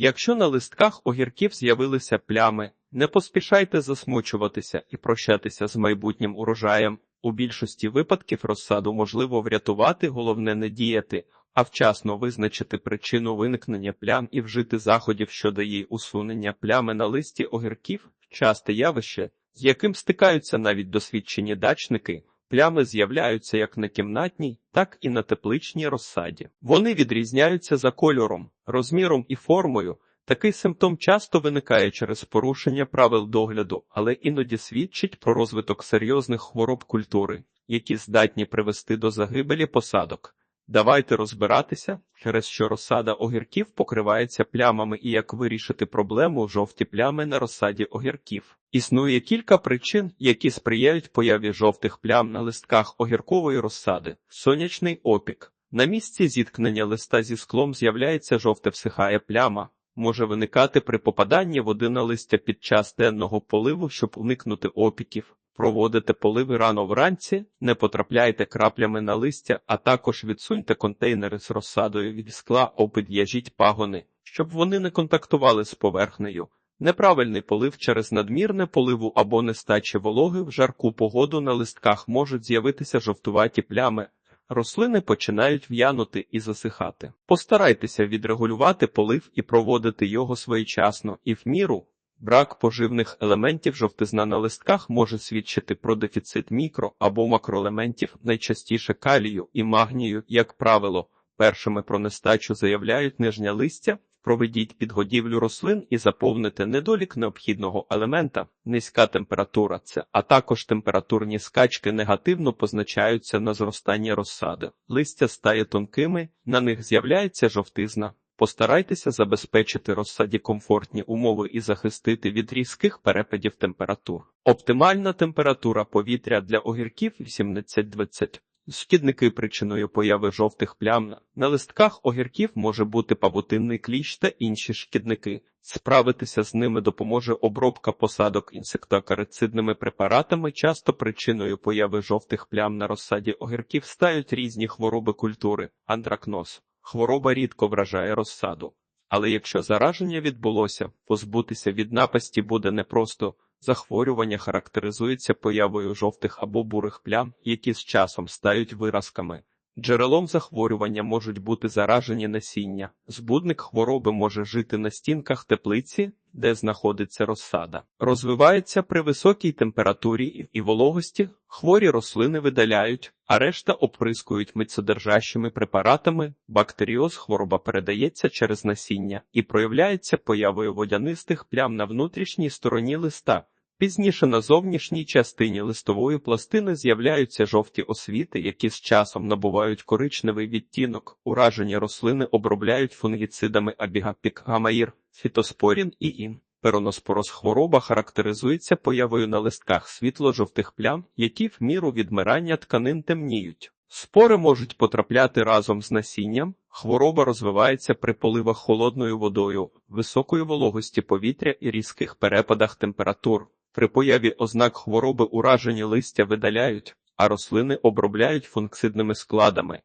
Якщо на листках огірків з'явилися плями, не поспішайте засмучуватися і прощатися з майбутнім урожаєм. У більшості випадків розсаду можливо врятувати, головне не діяти, а вчасно визначити причину виникнення плям і вжити заходів щодо її усунення плями на листі огірків часте явище, з яким стикаються навіть досвідчені дачники. Плями з'являються як на кімнатній, так і на тепличній розсаді. Вони відрізняються за кольором, розміром і формою. Такий симптом часто виникає через порушення правил догляду, але іноді свідчить про розвиток серйозних хвороб культури, які здатні привести до загибелі посадок. Давайте розбиратися, через що розсада огірків покривається плямами і як вирішити проблему жовті плями на розсаді огірків. Існує кілька причин, які сприяють появі жовтих плям на листках огіркової розсади. Сонячний опік. На місці зіткнення листа зі склом з'являється жовте всихає пляма. Може виникати при попаданні води на листя під час денного поливу, щоб уникнути опіків. Проводите поливи рано вранці, не потрапляйте краплями на листя, а також відсуньте контейнери з розсадою від скла, обид'яжіть пагони, щоб вони не контактували з поверхнею. Неправильний полив через надмірне поливу або нестачі вологи в жарку погоду на листках можуть з'явитися жовтуваті плями. Рослини починають в'янути і засихати. Постарайтеся відрегулювати полив і проводити його своєчасно і в міру. Брак поживних елементів жовтизна на листках може свідчити про дефіцит мікро або макроелементів, найчастіше калію і магнію, як правило. Першими про нестачу заявляють нижня листя. Проведіть підгодівлю рослин і заповните недолік необхідного елемента. Низька температура це, а також температурні скачки негативно позначаються на зростанні розсади. Листя стає тонкими, на них з'являється жовтизна. Постарайтеся забезпечити розсаді комфортні умови і захистити від різких перепадів температур. Оптимальна температура повітря для огірків 18-20. Шкідники причиною появи жовтих плям на листках огірків може бути павутинний кліщ та інші шкідники. Справитися з ними допоможе обробка посадок інсектоакарицидними препаратами. Часто причиною появи жовтих плям на розсаді огірків стають різні хвороби культури, антракноз. Хвороба рідко вражає розсаду. Але якщо зараження відбулося, позбутися від напасті буде непросто. Захворювання характеризується появою жовтих або бурих плям, які з часом стають виразками. Джерелом захворювання можуть бути заражені насіння. Збудник хвороби може жити на стінках теплиці, де знаходиться розсада. Розвивається при високій температурі і вологості, хворі рослини видаляють, а решта оприскують мицедержащими препаратами. Бактеріоз хвороба передається через насіння і проявляється появою водянистих плям на внутрішній стороні листа. Пізніше на зовнішній частині листової пластини з'являються жовті освіти, які з часом набувають коричневий відтінок. Уражені рослини обробляють фунгіцидами абігапік, гамаїр, фітоспорін і ін. Пероноспороз хвороба характеризується появою на листках світло-жовтих плям, які в міру відмирання тканин темніють. Спори можуть потрапляти разом з насінням. Хвороба розвивається при поливах холодною водою, високої вологості повітря і різких перепадах температур. При появі ознак хвороби уражені листя видаляють, а рослини обробляють функцидними складами.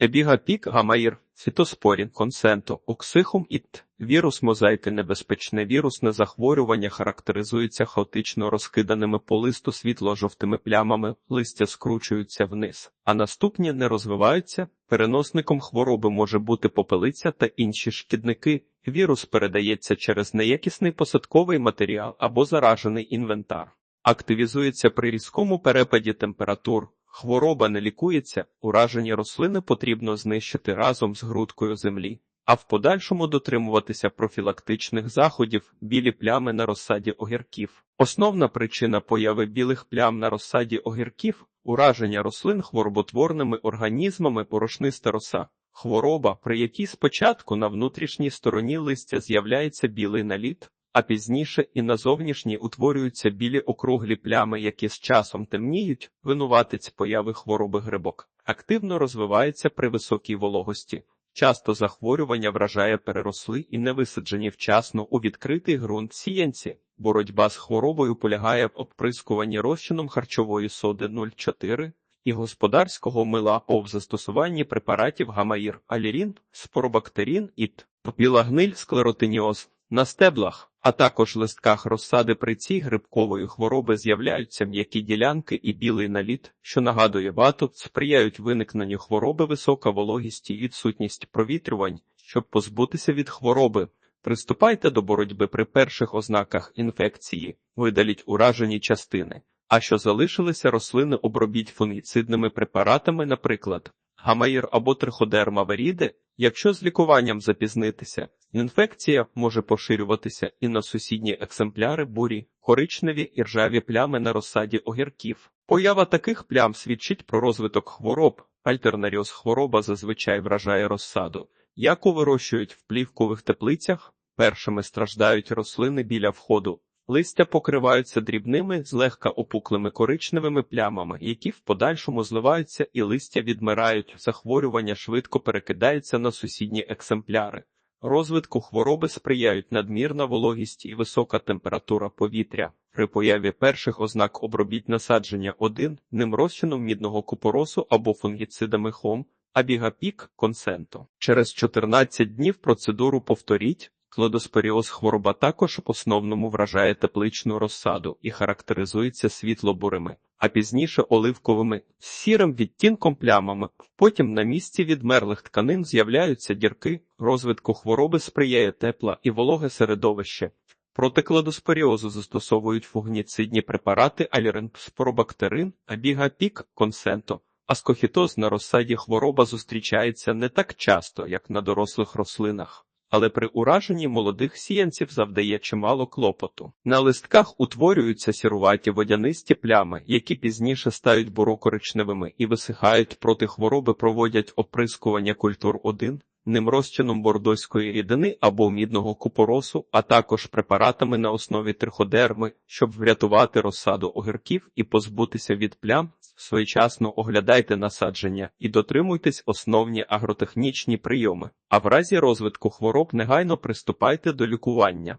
Ебігапік, гамаїр, фітоспорін, консенто, оксихум іт. Вірус мозаїки небезпечне вірусне захворювання характеризується хаотично розкиданими по листу світло-жовтими плямами, листя скручуються вниз, а наступні не розвиваються. Переносником хвороби може бути попелиця та інші шкідники. Вірус передається через неякісний посадковий матеріал або заражений інвентар. Активізується при різкому перепаді температур. Хвороба не лікується, уражені рослини потрібно знищити разом з грудкою землі, а в подальшому дотримуватися профілактичних заходів білі плями на розсаді огірків. Основна причина появи білих плям на розсаді огірків ураження рослин хвороботворними організмами порошниста роса. Хвороба, при якій спочатку на внутрішній стороні листя з'являється білий наліт, а пізніше і на зовнішній утворюються білі округлі плями, які з часом темніють, винуватець появи хвороби грибок. Активно розвивається при високій вологості. Часто захворювання вражає переросли і не висаджені вчасно у відкритий ґрунт сіянці. Боротьба з хворобою полягає в обприскуванні розчином харчової соди 0,4 і господарського мила об застосуванні препаратів гамаїр, алірін, споробактерін і т. Гниль, склеротиніоз. На стеблах, а також листках розсади при цій грибкової хвороби з'являються м'які ділянки і білий наліт, що нагадує вату, сприяють виникненню хвороби висока вологість і відсутність провітрювань, щоб позбутися від хвороби. Приступайте до боротьби при перших ознаках інфекції, видаліть уражені частини. А що залишилися рослини, обробіть фунгіцидними препаратами, наприклад, гамаїр або триходерма веріди. Якщо з лікуванням запізнитися, інфекція може поширюватися і на сусідні екземпляри бурі, коричневі і ржаві плями на розсаді огірків. Поява таких плям свідчить про розвиток хвороб. Альтернаріоз хвороба зазвичай вражає розсаду. Яку вирощують в плівкових теплицях, першими страждають рослини біля входу. Листя покриваються дрібними, злегка опуклими коричневими плямами, які в подальшому зливаються і листя відмирають, захворювання швидко перекидається на сусідні екземпляри. Розвитку хвороби сприяють надмірна вологість і висока температура повітря. При появі перших ознак обробіть насадження один ним розчином мідного купоросу або фунгіцидами хом, абігапік консенто. Через 14 днів процедуру повторіть. Кладоспоріоз хвороба також в основному вражає тепличну розсаду і характеризується світло-бурими, а пізніше оливковими сірим відтінком плямами. Потім на місці відмерлих тканин з'являються дірки, розвитку хвороби сприяє тепла і вологе середовище. Проти кладоспоріозу застосовують фугніцидні препарати аліренспоробактерин, абігапік, консенто. Аскохітоз на розсаді хвороба зустрічається не так часто, як на дорослих рослинах але при ураженні молодих сіянців завдає чимало клопоту. На листках утворюються сіруваті водянисті плями, які пізніше стають буро-коричневими і висихають проти хвороби, проводять оприскування культур 1 ним розчином бордоської рідини або мідного купоросу, а також препаратами на основі триходерми, щоб врятувати розсаду огірків і позбутися від плям. Своєчасно оглядайте насадження і дотримуйтесь основні агротехнічні прийоми. А в разі розвитку хвороб негайно приступайте до лікування.